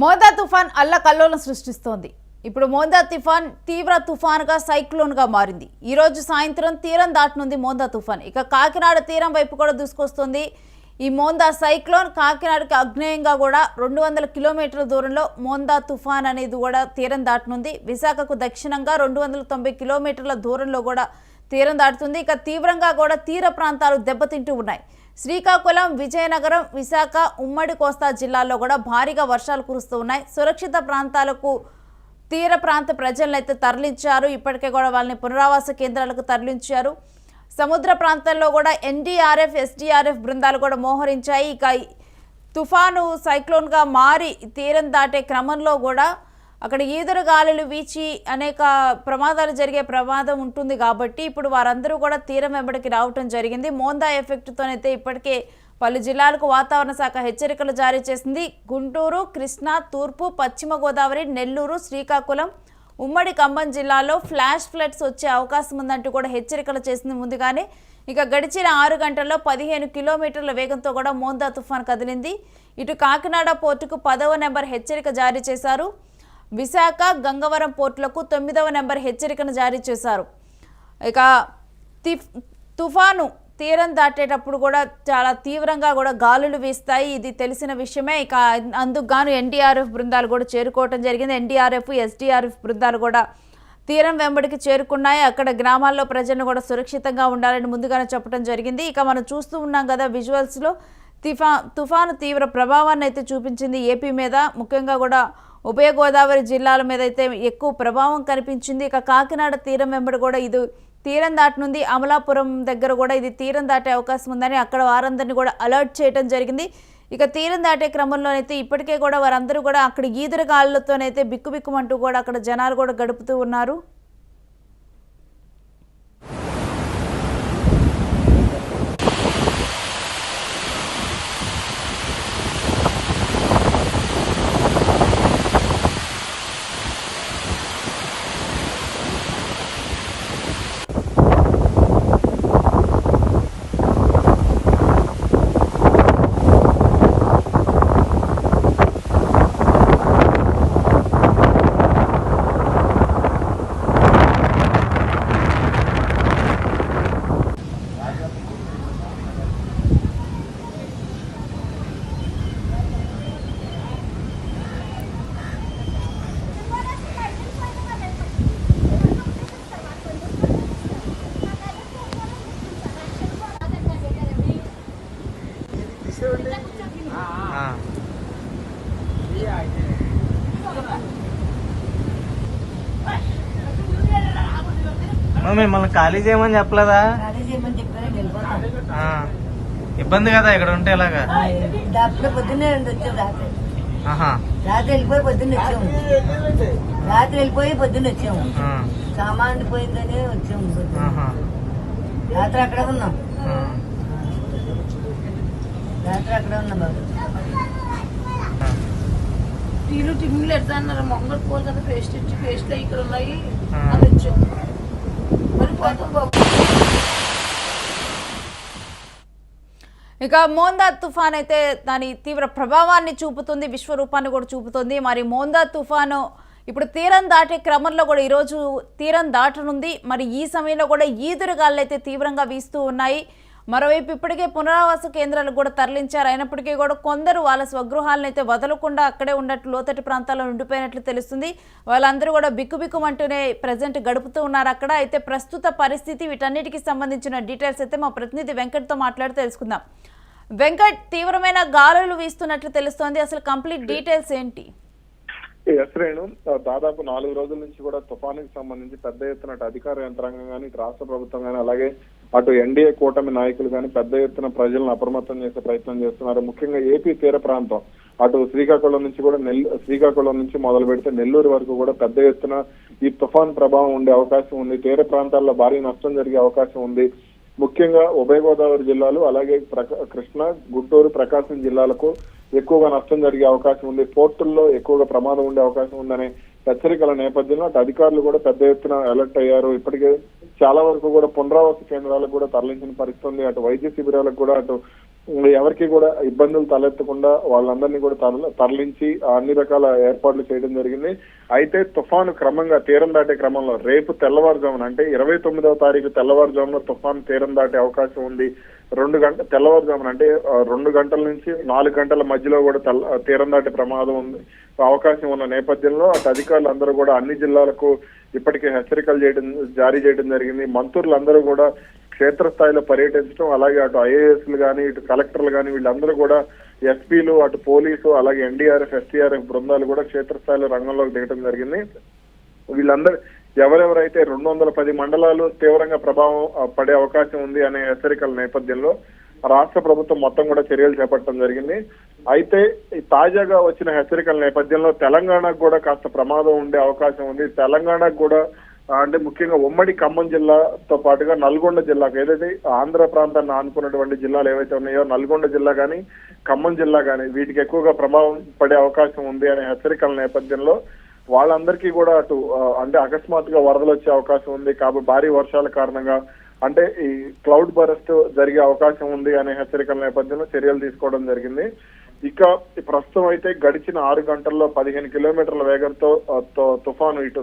మోదా తుఫాన్ అల్లకల్లోలం సృష్టిస్తోంది. ఇప్పుడు మోందా తుఫాన్ తీవ్ర తుఫాన్గా సైక్లోన్గా మారింది. ఈరోజు సాయంత్రం తీరం దాటనుంది మోందా తుఫాన్. ఇక కాకినాడ తీరం వైపు కూడా దూసుకొస్తుంది ఈ మోందా సైక్లోన్. కాకినాడకి అగ్నేయంగా కూడా రెండు వందల కిలోమీటర్ల దూరంలో మోందా తుఫాన్ అనేది కూడా తీరం దాటనుంది. విశాఖకు దక్షిణంగా రెండు వందల తొంభై కిలోమీటర్ల దూరంలో కూడా తీరం దాటుతుంది. ఇక తీవ్రంగా కూడా తీర ప్రాంతాలు దెబ్బతింటూ ఉన్నాయి. శ్రీకాకుళం విజయనగరం విశాఖ ఉమ్మడి కోస్తా జిల్లాల్లో కూడా భారీగా వర్షాలు కురుస్తూ ఉన్నాయి. సురక్షిత ప్రాంతాలకు తీర ప్రాంత ప్రజలను అయితే తరలించారు. ఇప్పటికే కూడా వాళ్ళని పునరావాస కేంద్రాలకు తరలించారు. సముద్ర ప్రాంతాల్లో కూడా ఎన్డీఆర్ఎఫ్ ఎస్డీఆర్ఎఫ్ బృందాలు కూడా మోహరించాయి. ఇక తుఫాను సైక్లోన్గా మారి తీరం దాటే క్రమంలో కూడా అక్కడ ఈదురు గాలులు వీచి అనేక ప్రమాదాలు జరిగే ప్రమాదం ఉంటుంది కాబట్టి ఇప్పుడు వారందరూ కూడా తీరం వెంబడికి రావటం జరిగింది. మోందా ఎఫెక్ట్తోనైతే ఇప్పటికే పలు జిల్లాలకు వాతావరణ శాఖ హెచ్చరికలు జారీ చేసింది. గుంటూరు కృష్ణా తూర్పు పశ్చిమ గోదావరి నెల్లూరు శ్రీకాకుళం ఉమ్మడి ఖమ్మం జిల్లాలో ఫ్లాష్ ఫ్లడ్స్ వచ్చే అవకాశం ఉందంటూ కూడా హెచ్చరికలు చేసింది ముందుగానే. ఇక గడిచిన ఆరు గంటల్లో పదిహేను కిలోమీటర్ల వేగంతో కూడా మోందా తుఫాన్ కదిలింది. ఇటు కాకినాడ పోర్టుకు పదవ నెంబర్ హెచ్చరిక జారీ చేశారు. విశాఖ గంగవరం పోర్టులకు తొమ్మిదవ నెంబర్ హెచ్చరికను జారీ చేశారు. ఇక తుఫాను తీరం దాటేటప్పుడు కూడా చాలా తీవ్రంగా కూడా గాలులు వీస్తాయి. ఇది తెలిసిన విషయమే. ఇక అందుకుగాను ఎన్డీఆర్ఎఫ్ బృందాలు కూడా చేరుకోవటం జరిగింది. ఎన్డీఆర్ఎఫ్ ఎస్డీఆర్ఎఫ్ బృందాలు కూడా తీరం వెంబడికి చేరుకున్నాయి. అక్కడ గ్రామాల్లో ప్రజలను కూడా సురక్షితంగా ఉండాలని ముందుగానే చెప్పడం జరిగింది. ఇక మనం చూస్తూ ఉన్నాం కదా విజువల్స్లో తుఫా తుఫాను తీవ్ర ప్రభావాన్ని అయితే చూపించింది. ఏపీ మీద ముఖ్యంగా కూడా ఉభయ గోదావరి జిల్లాల మీద అయితే ఎక్కువ ప్రభావం కనిపించింది. ఇక కాకినాడ తీరం వెంబడి కూడా ఇది తీరం దాటనుంది. అమలాపురం దగ్గర కూడా ఇది తీరం దాటే అవకాశం ఉందని అక్కడ వారందరినీ కూడా అలర్ట్ చేయడం జరిగింది. ఇక తీరం దాటే క్రమంలోనైతే ఇప్పటికే కూడా వారందరూ కూడా అక్కడ ఈదురు గాలులతోనైతే బిక్కుబిక్కుమంటూ కూడా అక్కడ జనాలు కూడా గడుపుతూ ఉన్నారు మరి మిమ్మల్ని ఖాళీ చేయమని చెప్పలేదా ఖాళీ చేయమని చెప్పారు వెళ్ళిపోతాం ఆ. ఇబ్బంది కదా ఇక్కడ ఉంటే ఇలాగా డాక్టర్ పొద్దున్నే వచ్చాం రాత్రి వెళ్ళిపోయి పొద్దున్న వచ్చాము రాత్రి వెళ్ళిపోయి పొద్దున్న వచ్చాము ఆ. సామాన్ పోయిందని వచ్చాము. రాత్రి అక్కడే ఉన్నాం ఆ. రాత్రి అక్కడే ఉన్నాం బాబు. టీలు టిఫిన్లు ఎట్లా అన్నారు మొంగల్ పోలు కదా పేస్ట్ ఇచ్చి పేస్ట్లు ఇక్కడ ఉన్నాయి ఆ. అని వచ్చాం మరి పోతాం బాబు ఇక మోందా తుఫాన్ అయితే దాని తీవ్ర ప్రభావాన్ని చూపుతుంది విశ్వరూపాన్ని కూడా చూపుతుంది. మరి మోందా తుఫాను ఇప్పుడు తీరం దాటే క్రమంలో కూడా ఈరోజు తీరం దాటనుంది. మరి ఈ సమయంలో కూడా ఈదురుగాళ్ళు అయితే తీవ్రంగా వీస్తూ ఉన్నాయి. మరోవైపు ఇప్పటికే పునరావాస కేంద్రాలకు కూడా తరలించారు. అయినప్పటికీ కూడా కొందరు వాళ్ళ స్వగృహాలను అయితే వదలకుండా అక్కడే ఉన్నట్లు లోతటి ప్రాంతాల్లో ఉండిపోయినట్లు తెలుస్తుంది. వాళ్ళందరూ కూడా బిక్కుబిక్కుమంటూనే ప్రజెంట్ గడుపుతూ ఉన్నారు అక్కడ. అయితే ప్రస్తుత పరిస్థితి వీటన్నిటికీ సంబంధించిన డీటెయిల్స్ అయితే మా ప్రతినిధి వెంకట్తో మాట్లాడి తెలుసుకుందాం. వెంకట్ తీవ్రమైన గాలులు వీస్తున్నట్లు తెలుస్తోంది. అసలు కంప్లీట్ డీటెయిల్స్ ఏంటి? ఎస్ రేణు దాదాపు నాలుగు రోజుల నుంచి కూడా తుఫానుకి సంబంధించి పెద్ద ఎత్తున అధికార యంత్రాంగం కానీ ఇటు రాష్ట్ర ప్రభుత్వం కానీ అలాగే అటు ఎన్డీఏ కూటమి నాయకులు కానీ పెద్ద ఎత్తున ప్రజలను అప్రమత్తం చేసే ప్రయత్నం చేస్తున్నారు. ముఖ్యంగా ఏపీ తీర ప్రాంతం. అటు శ్రీకాకుళం నుంచి కూడా నెల్ శ్రీకాకుళం నుంచి మొదలు పెడితే నెల్లూరు వరకు కూడా పెద్ద ఎత్తున ఈ తుఫాన్ ప్రభావం ఉండే అవకాశం ఉంది. తీర ప్రాంతాల్లో భారీ నష్టం జరిగే అవకాశం ఉంది. ముఖ్యంగా ఉభయ గోదావరి జిల్లాలు అలాగే ప్రకా కృష్ణ గుంటూరు ప్రకాశం జిల్లాలకు ఎక్కువగా నష్టం జరిగే అవకాశం ఉంది పోర్టుల్లో ఎక్కువగా ప్రమాదం ఉండే అవకాశం ఉందనే హెచ్చరికల నేపథ్యంలో అటు అధికారులు కూడా పెద్ద ఎత్తున అలర్ట్ అయ్యారు. ఇప్పటికే చాలా వరకు కూడా పునరావాస కేంద్రాలకు కూడా తరలించిన పరిస్థితి ఉంది. అటు వైద్య శిబిరాలకు కూడా అటు ఎవరికి కూడా ఇబ్బందులు తలెత్తకుండా వాళ్ళందరినీ కూడా తరలించి అన్ని రకాల ఏర్పాట్లు చేయడం జరిగింది. అయితే తుఫాను క్రమంగా తీరం దాటే క్రమంలో రేపు తెల్లవారుజామున అంటే ఇరవై తొమ్మిదవ తారీఖు తెల్లవారుజామున తుఫాను తీరం దాటే అవకాశం ఉంది. రెండు గంట తెల్లవారుజామున అంటే రెండు గంటల నుంచి నాలుగు గంటల మధ్యలో కూడా తెల్ల తీరం దాటే ప్రమాదం ఉంది. అవకాశం ఉన్న నేపథ్యంలో అటు అధికారులు అందరూ కూడా అన్ని జిల్లాలకు ఇప్పటికే హెచ్చరికలు చేయడం జారీ చేయడం జరిగింది. మంత్రులందరూ కూడా క్షేత్రస్థాయిలో పర్యటించడం అలాగే అటు ఐఏఎస్లు కానీ ఇటు కలెక్టర్లు కానీ వీళ్ళందరూ కూడా ఎస్పీలు అటు పోలీసు అలాగే ఎన్డీఆర్ఎఫ్ ఎస్టీఆర్ఎఫ్ బృందాలు కూడా క్షేత్రస్థాయిలో రంగంలోకి దిగడం జరిగింది. వీళ్ళందరూ ఎవరెవరైతే రెండు వందల పది మండలాలు తీవ్రంగా ప్రభావం పడే అవకాశం ఉంది అనే హెచ్చరికల నేపథ్యంలో రాష్ట్ర ప్రభుత్వం మొత్తం కూడా చర్యలు చేపట్టడం జరిగింది. అయితే తాజాగా వచ్చిన హెచ్చరికల నేపథ్యంలో తెలంగాణకు కూడా కాస్త ప్రమాదం ఉండే అవకాశం ఉంది. తెలంగాణకు కూడా అంటే ముఖ్యంగా ఉమ్మడి ఖమ్మం జిల్లాతో పాటుగా నల్గొండ జిల్లాకు ఏదైతే ఆంధ్ర ప్రాంతాన్ని ఆనుకున్నటువంటి జిల్లాలు ఏవైతే ఉన్నాయో నల్గొండ జిల్లా కానీ ఖమ్మం జిల్లా కానీ వీటికి ఎక్కువగా ప్రభావం పడే అవకాశం ఉంది అనే హెచ్చరికల నేపథ్యంలో వాళ్ళందరికీ కూడా అటు అంటే అకస్మాత్తుగా వరదలు వచ్చే అవకాశం ఉంది కాబట్టి భారీ వర్షాల కారణంగా అంటే ఈ క్లౌడ్ బరస్ట్ జరిగే అవకాశం ఉంది అనే హెచ్చరికల నేపథ్యంలో చర్యలు తీసుకోవడం జరిగింది. ఇక ప్రస్తుతం అయితే గడిచిన ఆరు గంటల్లో పదిహేను కిలోమీటర్ల వేగంతో తో- తుఫాను ఇటు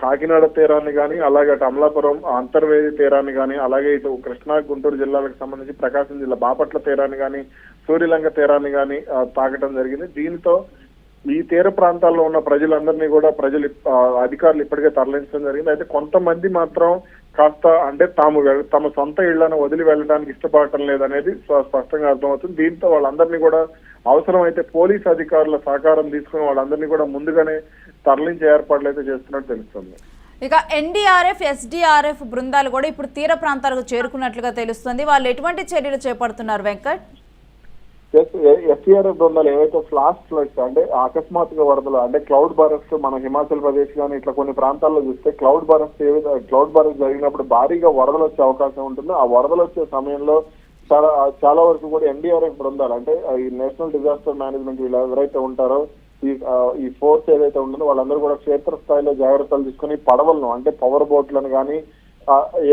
కాకినాడ తీరాన్ని కానీ అలాగే అటు అమలాపురం అంతర్వేది తీరాన్ని కానీ అలాగే ఇటు కృష్ణా గుంటూరు జిల్లాలకు సంబంధించి ప్రకాశం జిల్లా బాపట్ల తీరాన్ని కానీ సూర్యలంక తీరాన్ని కానీ తాకటం జరిగింది. దీంతో ఈ తీర ప్రాంతాల్లో ఉన్న ప్రజలందరినీ కూడా ప్రజలు అధికారులు ఇప్పటికే తరలించడం జరిగింది. అయితే కొంతమంది మాత్రం కాస్త అంటే తాము తమ సొంత ఇళ్ళను వదిలి వెళ్ళడానికి ఇష్టపడటం లేదనేది స్పష్టంగా అర్థమవుతుంది. దీంతో వాళ్ళందరినీ కూడా అవసరమైతే పోలీస్ అధికారుల సహకారం తీసుకుని వాళ్ళందరినీ కూడా ముందుగానే తరలించే ఏర్పాట్లు అయితే చేస్తున్నట్టు తెలుస్తుంది. ఇక ఎన్డీఆర్ఎఫ్ ఎస్డీఆర్ఎఫ్ బృందాలు కూడా ఇప్పుడు తీర ప్రాంతాలకు చేరుకున్నట్లుగా తెలుస్తుంది. వాళ్ళు ఎటువంటి చర్యలు చేపడుతున్నారు వెంకట్? ఎఫ్ఈఆర్ బృందాలు ఏవైతే ఫ్లాష్ ఫ్లడ్స్ అంటే అకస్మాత్తుగా వరదలు అంటే క్లౌడ్ బరస్ట్ మన హిమాచల్ ప్రదేశ్ కానీ ఇట్లా కొన్ని ప్రాంతాల్లో చూస్తే క్లౌడ్ బరస్ట్ ఏవైతే క్లౌడ్ బరస్ట్ జరిగినప్పుడు భారీగా వరదలు వచ్చే అవకాశం ఉంటుందో. ఆ వరదలు వచ్చే సమయంలో చాలా చాలా వరకు కూడా ఎన్డీఆర్ఎఫ్ బృందాలు అంటే ఈ నేషనల్ డిజాస్టర్ మేనేజ్మెంట్ వీళ్ళు ఎవరైతే ఉంటారో ఈ ఈ ఫోర్స్ ఏదైతే ఉంటుందో వాళ్ళందరూ కూడా క్షేత్ర స్థాయిలో జాగ్రత్తలు తీసుకుని పడవలను అంటే పవర్ బోట్లను కానీ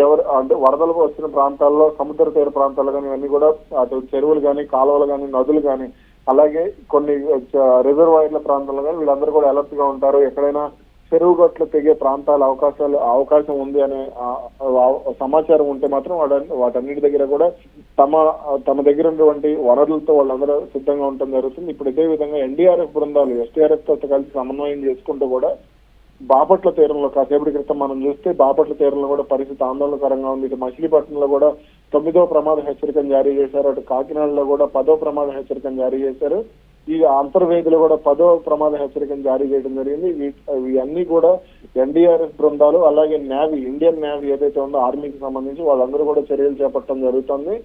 ఎవరు అంటే వరదలు వచ్చిన ప్రాంతాల్లో సముద్ర తీర ప్రాంతాలు కానీ ఇవన్నీ కూడా అటు చెరువులు కానీ కాలువలు కానీ నదులు కానీ అలాగే కొన్ని రిజర్వాయర్ల ప్రాంతాల్లో కానీ వీళ్ళందరూ కూడా అలర్ట్గా ఉంటారు. ఎక్కడైనా చెరువు గట్లు తెగే ప్రాంతాల అవకాశాలు అవకాశం ఉంది అనే సమాచారం ఉంటే మాత్రం వాట వాటన్నిటి దగ్గర కూడా తమ తమ దగ్గర ఉన్నటువంటి వనరులతో వాళ్ళందరూ సిద్ధంగా ఉండటం జరుగుతుంది. ఇప్పుడు ఇదే విధంగా ఎన్డీఆర్ఎఫ్ బృందాలు ఎస్టీఆర్ఎఫ్తో కలిసి సమన్వయం చేసుకుంటూ కూడా బాపట్ల తీరంలో కాసేపటి క్రితం మనం చూస్తే బాపట్ల తీరంలో కూడా పరిస్థితి ఆందోళనకరంగా ఉంది. ఇటు మచిలీపట్నంలో కూడా తొమ్మిదో ప్రమాద హెచ్చరికను జారీ చేశారు. అటు కాకినాడలో కూడా పదో ప్రమాద హెచ్చరికను జారీ చేశారు. ఈ అంతర్వేదిలో కూడా పదో ప్రమాద హెచ్చరికను జారీ చేయడం జరిగింది. ఇవన్నీ కూడా ఎన్డీఆర్ఎఫ్ బృందాలు అలాగే నేవీ ఇండియన్ నేవీ ఏదైతే ఉందో ఆర్మీకి సంబంధించి వాళ్ళందరూ కూడా చర్యలు చేపట్టడం జరుగుతుంది.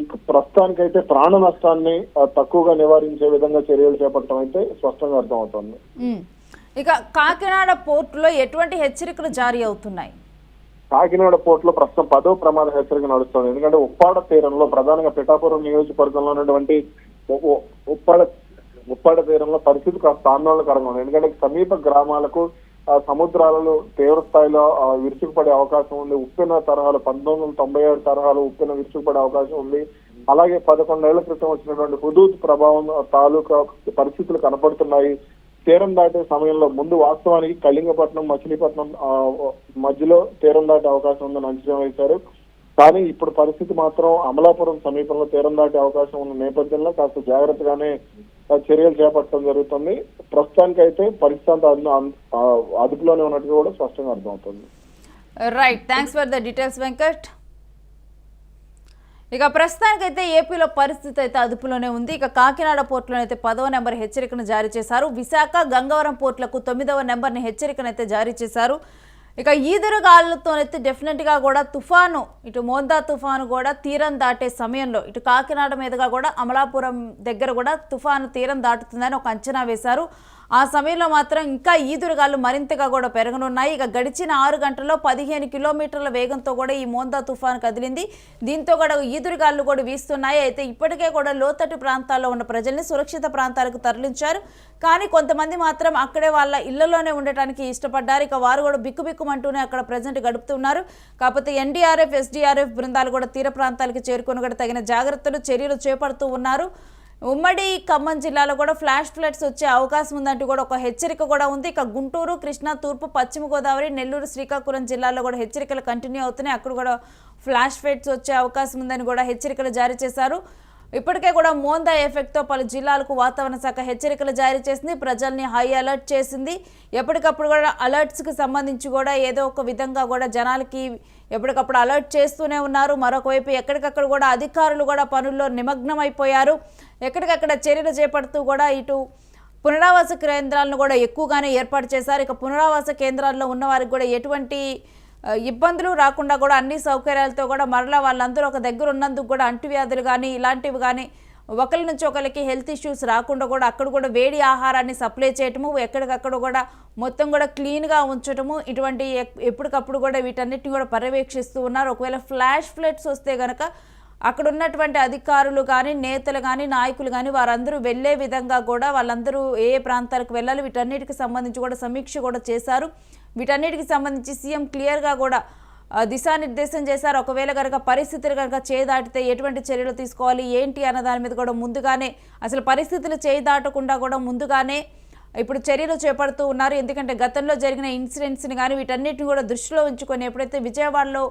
ఇక ప్రస్తుతానికైతే ప్రాణ నష్టాన్ని తక్కువగా నివారించే విధంగా చర్యలు చేపట్టడం అయితే స్పష్టంగా అర్థమవుతుంది. ఇక కాకినాడ పోర్టులో ఎటువంటి హెచ్చరికలు జారీ అవుతున్నాయి? కాకినాడ పోర్టులో ప్రస్తుతం పదో ప్రమాద హెచ్చరిక నడుస్తుంది. ఎందుకంటే ఉప్పాడ తీరంలో ప్రధానంగా పిఠాపురం నియోజకవర్గంలో ఉన్నటువంటి ఉప్పాడ ఉప్పాడ తీరంలో పరిస్థితి కాస్త ఆందోళనకరంగా ఉంది. ఎందుకంటే సమీప గ్రామాలకు సముద్రాలలో తీవ్ర స్థాయిలో విరుచుకుపడే అవకాశం ఉంది. ఉప్పిన తరహాలు పంతొమ్మిది వందల తొంభై ఏడు తరహాలు ఉప్పెన విరుచుకుపడే అవకాశం ఉంది. అలాగే పదకొండేళ్ళ క్రితం వచ్చినటువంటి హుదూద్ ప్రభావం తాలూకా పరిస్థితులు కనపడుతున్నాయి. తీరం దాటే సమయంలో ముందు వాస్తవానికి కళింగపట్నం మచిలీపట్నం మధ్యలో తీరం దాటే అవకాశం ఉందని అంచనా వేశారు. కానీ ఇప్పుడు పరిస్థితి మాత్రం అమలాపురం సమీపంలో తీరం దాటే అవకాశం ఉన్న నేపథ్యంలో కాస్త జాగ్రత్తగానే చర్యలు చేపట్టడం జరుగుతుంది. ప్రస్తుతానికి అయితే పరిస్థితి అదుపులోనే ఉన్నట్టుగా కూడా స్పష్టంగా అర్థమవుతుంది. Right thanks for the details Venkat ఇక ప్రస్తుతానికైతే ఏపీలో పరిస్థితి అయితే అదుపులోనే ఉంది. ఇక కాకినాడ పోర్టులో అయితే పదవ నెంబర్ హెచ్చరికను జారీ చేశారు. విశాఖ గంగవరం పోర్టులకు తొమ్మిదవ నెంబర్ని హెచ్చరికను అయితే జారీ చేశారు. ఇక ఈదురుగాలులతోనైతే డెఫినెట్గా కూడా తుఫాను ఇటు మోందా తుఫాను కూడా తీరం దాటే సమయంలో ఇటు కాకినాడ మీదుగా కూడా అమలాపురం దగ్గర కూడా తుఫాను తీరం దాటుతుందని ఒక అంచనా వేశారు. ఆ సమయంలో మాత్రం ఇంకా ఈదురుగాలు మరింతగా కూడా పెరగనున్నాయి. ఇక గడిచిన ఆరు గంటల్లో పదిహేను కిలోమీటర్ల వేగంతో కూడా ఈ మోందా తుఫాన్ కదిలింది. దీంతో కూడా ఈదురుగాలు కూడా వీస్తున్నాయి. అయితే ఇప్పటికే కూడా లోతట్టు ప్రాంతాల్లో ఉన్న ప్రజల్ని సురక్షిత ప్రాంతాలకు తరలించారు. కానీ కొంతమంది మాత్రం అక్కడే వాళ్ళ ఇళ్ళలోనే ఉండటానికి ఇష్టపడ్డారు. ఇక వారు కూడా బిక్కుబిక్కుమంటూనే అక్కడ ప్రజెంట్ గడుపుతున్నారు. కాకపోతే ఎన్డీఆర్ఎఫ్ ఎస్డీఆర్ఎఫ్ బృందాలు కూడా తీర ప్రాంతాలకు చేరుకొని కూడా తగిన జాగ్రత్తలు చర్యలు చేపడుతూ ఉన్నారు. ఉమ్మడి ఖమ్మం జిల్లాలో కూడా ఫ్లాష్ ఫ్లడ్స్ వచ్చే అవకాశం ఉందంటూ కూడా ఒక హెచ్చరిక కూడా ఉంది. ఇక గుంటూరు కృష్ణా తూర్పు పశ్చిమ గోదావరి నెల్లూరు శ్రీకాకుళం జిల్లాలో కూడా హెచ్చరికలు కంటిన్యూ అవుతున్నాయి. అక్కడ కూడా ఫ్లాష్ ఫ్లడ్స్ వచ్చే అవకాశం ఉందని కూడా హెచ్చరికలు జారీ చేశారు. ఇప్పటికే కూడా మోందా ఎఫెక్ట్తో పలు జిల్లాలకు వాతావరణ శాఖ హెచ్చరికలు జారీ చేసింది. ప్రజల్ని హై అలర్ట్ చేసింది. ఎప్పటికప్పుడు కూడా అలర్ట్స్కి సంబంధించి కూడా ఏదో ఒక విధంగా కూడా జనాలకి ఎప్పటికప్పుడు అలర్ట్ చేస్తూనే ఉన్నారు. మరొకవైపు ఎక్కడికక్కడ కూడా అధికారులు కూడా పనుల్లో నిమగ్నమైపోయారు. ఎక్కడికక్కడ చర్యలు చేపడుతూ కూడా ఇటు పునరావాస కేంద్రాలను కూడా ఎక్కువగానే ఏర్పాటు చేశారు. ఇక పునరావాస కేంద్రాల్లో ఉన్న వారికి కూడా ఎటువంటి ఇబ్బందులు రాకుండా కూడా అన్ని సౌకర్యాలతో కూడా మరలా వాళ్ళందరూ ఒక దగ్గర ఉన్నందుకు కూడా అంటువ్యాధులు కానీ ఇలాంటివి కానీ ఒకరి నుంచి ఒకరికి హెల్త్ ఇష్యూస్ రాకుండా కూడా అక్కడ కూడా వేడి ఆహారాన్ని సప్లై చేయటము ఎక్కడికక్కడ కూడా మొత్తం కూడా క్లీన్గా ఉంచటము ఇటువంటి ఎప్పటికప్పుడు కూడా వీటన్నిటిని కూడా పర్యవేక్షిస్తూ ఉన్నారు. ఒకవేళ ఫ్లాష్ ఫ్లడ్స్ వస్తే కనుక అక్కడ ఉన్నటువంటి అధికారులు కానీ నేతలు కానీ నాయకులు కానీ వారందరూ వెళ్ళే విధంగా కూడా వాళ్ళందరూ ఏ ప్రాంతాలకు వెళ్ళాలి వీటన్నిటికి సంబంధించి కూడా సమీక్ష కూడా చేశారు. వీటన్నిటికి సంబంధించి సీఎం క్లియర్గా కూడా దిశానిర్దేశం చేశారు. ఒకవేళ కనుక పరిస్థితులు కనుక చేదాటితే ఎటువంటి చర్యలు తీసుకోవాలి ఏంటి అన్న దాని మీద కూడా ముందుగానే అసలు పరిస్థితులు చేయి దాటకుండా కూడా ముందుగానే ఇప్పుడు చర్యలు చేపడుతూ ఉన్నారు. ఎందుకంటే గతంలో జరిగిన ఇన్సిడెంట్స్ని కానీ వీటన్నిటిని కూడా దృష్టిలో ఉంచుకొని ఎప్పుడైతే విజయవాడలో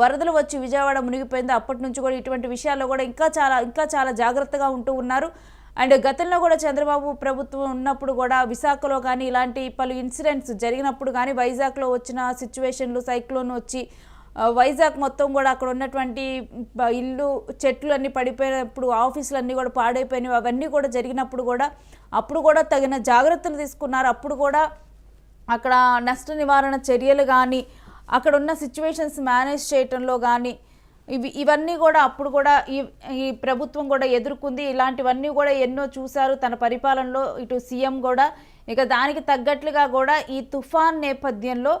వరదలు వచ్చి విజయవాడ మునిగిపోయిందో అప్పటి నుంచి కూడా ఇటువంటి విషయాల్లో కూడా ఇంకా చాలా ఇంకా చాలా జాగ్రత్తగా ఉంటూ ఉన్నారు. అండ్ గతంలో కూడా చంద్రబాబు ప్రభుత్వం ఉన్నప్పుడు కూడా విశాఖలో కానీ ఇలాంటి పలు ఇన్సిడెంట్స్ జరిగినప్పుడు కానీ వైజాగ్లో వచ్చిన సిచ్యువేషన్లు సైక్లోన్ వచ్చి వైజాగ్ మొత్తం కూడా అక్కడ ఉన్నటువంటి ఇల్లు చెట్లు అన్నీ పడిపోయినప్పుడు ఆఫీసులు అన్నీ కూడా పాడైపోయినవి అవన్నీ కూడా జరిగినప్పుడు కూడా అప్పుడు కూడా తగిన జాగ్రత్తలు తీసుకున్నారు. అప్పుడు కూడా అక్కడ నష్ట నివారణ చర్యలు కానీ అక్కడ ఉన్న సిచ్యువేషన్స్ మేనేజ్ చేయటంలో కానీ ఇవి ఇవన్నీ కూడా అప్పుడు కూడా ఈ ఈ ప్రభుత్వం కూడా ఎదుర్కొంది. ఇలాంటివన్నీ కూడా ఎన్నో చూశారు. తన పరిపాలనలో ఇటు సీఎం కూడా ఇక దానికి తగ్గట్లుగా కూడా ఈ తుఫాన్ నేపథ్యంలో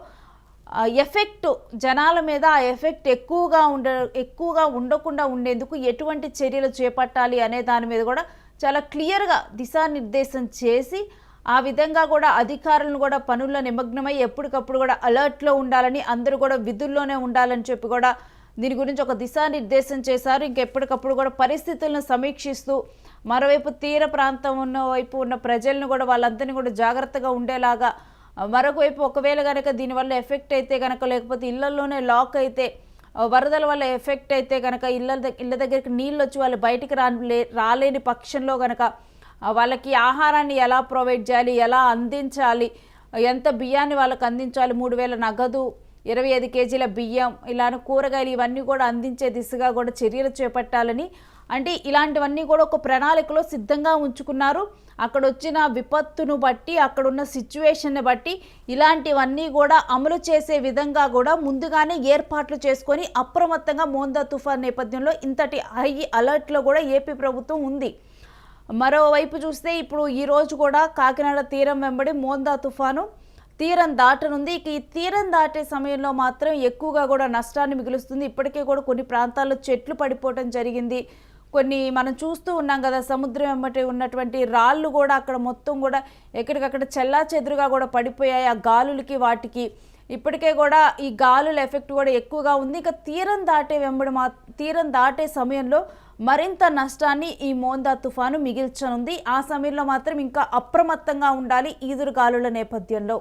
ఎఫెక్ట్ జనాల మీద ఆ ఎఫెక్ట్ ఎక్కువగా ఉండ ఎక్కువగా ఉండకుండా ఉండేందుకు ఎటువంటి చర్యలు చేపట్టాలి అనే దాని మీద కూడా చాలా క్లియర్గా దిశానిర్దేశం చేసి ఆ విధంగా కూడా అధికారులను కూడా పనుల్లో నిమగ్నమై ఎప్పటికప్పుడు కూడా అలర్ట్లో ఉండాలని అందరూ కూడా విధుల్లోనే ఉండాలని చెప్పి కూడా దీని గురించి ఒక దిశానిర్దేశం చేశారు. ఇంకెప్పటికప్పుడు కూడా పరిస్థితులను సమీక్షిస్తూ మరోవైపు తీర ప్రాంతం ఉన్న వైపు ఉన్న ప్రజలను కూడా వాళ్ళందరినీ కూడా జాగ్రత్తగా ఉండేలాగా మరొకవైపు ఒకవేళ కనుక దీనివల్ల ఎఫెక్ట్ అయితే కనుక లేకపోతే ఇళ్ళలోనే లాక్ అయితే వరదల వల్ల ఎఫెక్ట్ అయితే కనుక ఇళ్ళ ఇళ్ళ దగ్గరికి నీళ్ళు వచ్చి వాళ్ళు బయటికి రాలే రాలేని పక్షంలో కనుక వాళ్ళకి ఆహారాన్ని ఎలా ప్రొవైడ్ చేయాలి ఎలా అందించాలి ఎంత బియ్యాన్ని వాళ్ళకి అందించాలి మూడు వేల నగదు ఇరవై ఐదు కేజీల బియ్యం ఇలాంటి కూరగాయలు ఇవన్నీ కూడా అందించే దిశగా కూడా చర్యలు చేపట్టాలని అంటే ఇలాంటివన్నీ కూడా ఒక ప్రణాళికలో సిద్ధంగా ఉంచుకున్నారు. అక్కడ వచ్చిన విపత్తును బట్టి అక్కడున్న సిచ్యువేషన్ని బట్టి ఇలాంటివన్నీ కూడా అమలు చేసే విధంగా కూడా ముందుగానే ఏర్పాట్లు చేసుకొని అప్రమత్తంగా మోందా తుఫాన్ నేపథ్యంలో ఇంతటి హై అలర్ట్లో కూడా ఏపీ ప్రభుత్వం ఉంది. మరోవైపు చూస్తే ఇప్పుడు ఈరోజు కూడా కాకినాడ తీరం వెంబడి మోందా తుఫాను తీరం దాటనుంది. ఇక ఈ తీరం దాటే సమయంలో మాత్రం ఎక్కువగా కూడా నష్టాన్ని మిగులుస్తుంది. ఇప్పటికే కూడా కొన్ని ప్రాంతాల్లో చెట్లు పడిపోవటం జరిగింది. కొన్ని మనం చూస్తూ ఉన్నాం కదా సముద్రం వెంబటి ఉన్నటువంటి రాళ్ళు కూడా అక్కడ మొత్తం కూడా ఎక్కడికక్కడ చెల్లా చెదురుగా కూడా పడిపోయాయి ఆ గాలులకి వాటికి. ఇప్పటికే కూడా ఈ గాలుల ఎఫెక్ట్ కూడా ఎక్కువగా ఉంది. ఇక తీరం దాటే వెంబడి మా తీరం దాటే సమయంలో మరింత నష్టాన్ని ఈ మోందా తుఫాను మిగిల్చనుంది. ఆ సమయంలో మాత్రం ఇంకా అప్రమత్తంగా ఉండాలి ఈదురు గాలుల నేపథ్యంలో.